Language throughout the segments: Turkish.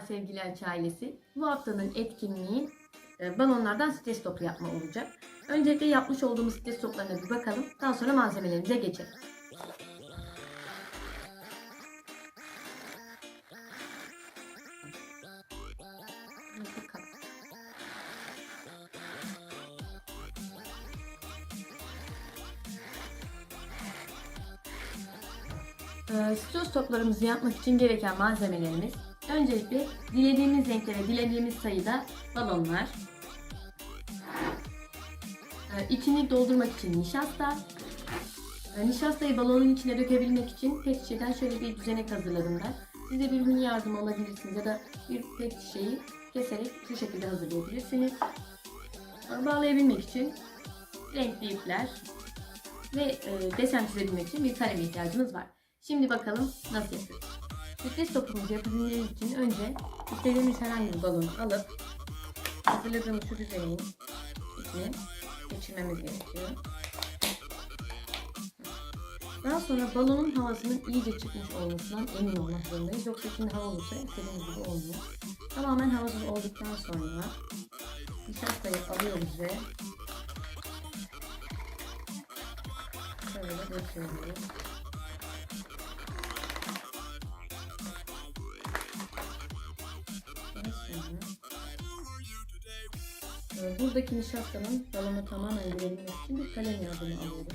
sevgili Elçi ailesi. Bu haftanın etkinliği e, balonlardan stres topu yapma olacak. Öncelikle yapmış olduğumuz stres toplarına bir bakalım. Daha sonra malzemelerimize geçelim. Ee, Stos toplarımızı yapmak için gereken malzemelerimiz öncelikle dilediğimiz renkte ve dilediğimiz sayıda balonlar, Ee, içini doldurmak için nişasta, Ee, nişastayı balonun içine dökebilmek için pet şişeden şöyle bir düzenek hazırladım ben. Siz de birbirine yardım alabilirsiniz ya da bir pet şişeyi keserek şu şekilde hazırlayabilirsiniz. Ee, Bağlayabilmek için renkli ipler ve e, desen çizebilmek için bir kaleme ihtiyacımız var. Şimdi bakalım nasıl yapıyoruz. Stres topumuzu yapabilmemiz için önce istediğimiz herhangi bir balonu alıp hazırladığımız şu düzeneğin içine geçirmemiz gerekiyor. Daha sonra balonun havasının iyice çıkmış olmasından emin olmak zorundayız. Yoksa içinde hava olursa istediğimiz gibi olmuyor. Tamamen havasız olduktan sonra nişastayı alıyoruz ve şöyle döküyoruz. Daha sonra e, buradaki nişastanın balona tamamen girebilmesi için bir kalem yardımı alıyorum.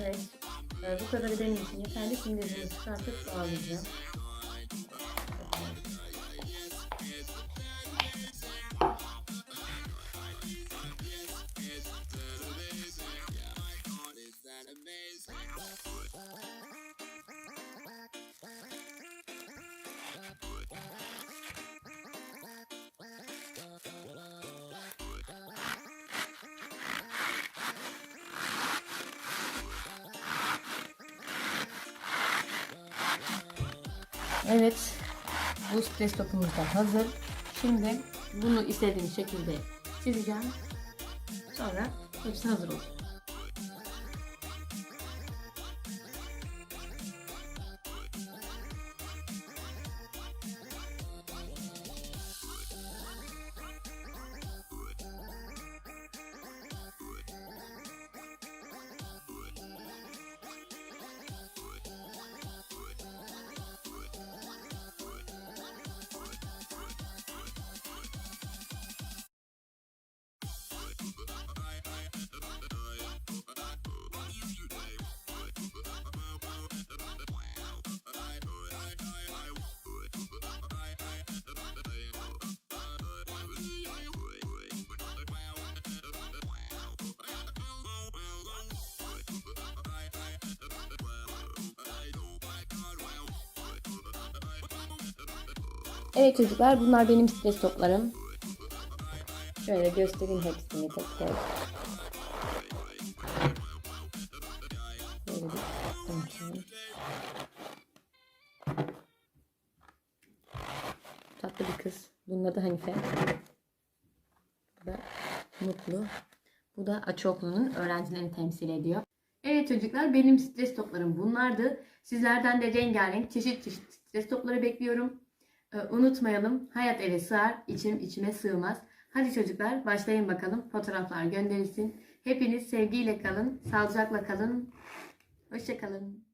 Evet. e, bu kadarı benim için yeterli. Şimdi çıkartıp bağlayacağım. Evet. Bu stres topumuz da hazır. Şimdi bunu istediğim şekilde çizeceğim. Sonra hepsi hazır olacak. Evet çocuklar bunlar benim stres toplarım. Şöyle göstereyim hepsini tek tek. Tatlı bir kız. Bunun adı Hanife. Bu da Mutlu. Bu da Açıoklu'nun öğrencilerini temsil ediyor. Evet çocuklar benim stres toplarım bunlardı. Sizlerden de rengarenk çeşit çeşit stres topları bekliyorum. Ee, unutmayalım hayat eve sığar, içim içime sığmaz. Hadi çocuklar başlayın bakalım. Fotoğraflar gönderilsin. Hepiniz sevgiyle kalın, sağlıcakla kalın. Hoşçakalın.